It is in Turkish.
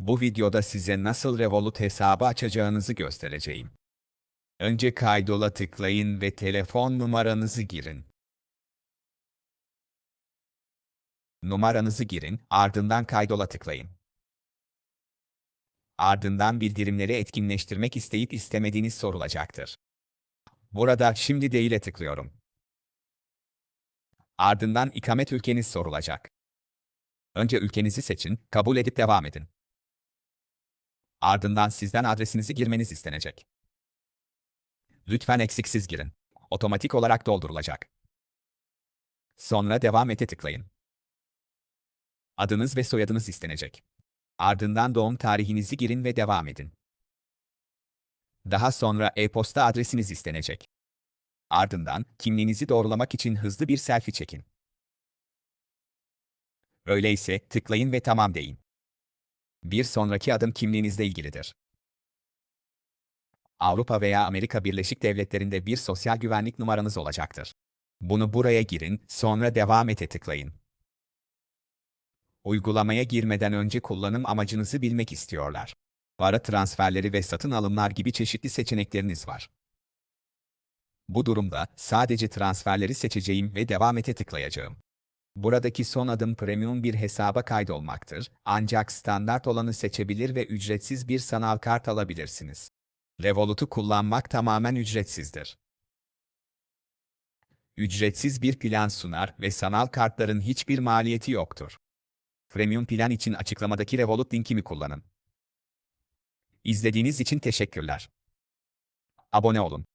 Bu videoda size nasıl Revolut hesabı açacağınızı göstereceğim. Önce kaydola tıklayın ve telefon numaranızı girin. Numaranızı girin, ardından kaydola tıklayın. Ardından bildirimleri etkinleştirmek isteyip istemediğiniz sorulacaktır. Burada şimdi değil'e tıklıyorum. Ardından ikamet ülkeniz sorulacak. Önce ülkenizi seçin, kabul edip devam edin. Ardından sizden adresinizi girmeniz istenecek. Lütfen eksiksiz girin. Otomatik olarak doldurulacak. Sonra devam ete tıklayın. Adınız ve soyadınız istenecek. Ardından doğum tarihinizi girin ve devam edin. Daha sonra e-posta adresiniz istenecek. Ardından kimliğinizi doğrulamak için hızlı bir selfie çekin. Öyleyse tıklayın ve tamam deyin. Bir sonraki adım kimliğinizle ilgilidir. Avrupa veya Amerika Birleşik Devletleri'nde bir sosyal güvenlik numaranız olacaktır. Bunu buraya girin, sonra devam ete tıklayın. Uygulamaya girmeden önce kullanım amacınızı bilmek istiyorlar. Para transferleri ve satın alımlar gibi çeşitli seçenekleriniz var. Bu durumda sadece transferleri seçeceğim ve devam ete tıklayacağım. Buradaki son adım premium bir hesaba kaydolmaktır, ancak standart olanı seçebilir ve ücretsiz bir sanal kart alabilirsiniz. Revolut'u kullanmak tamamen ücretsizdir. Ücretsiz bir plan sunar ve sanal kartların hiçbir maliyeti yoktur. Premium plan için açıklamadaki Revolut linkimi kullanın. İzlediğiniz için teşekkürler. Abone olun.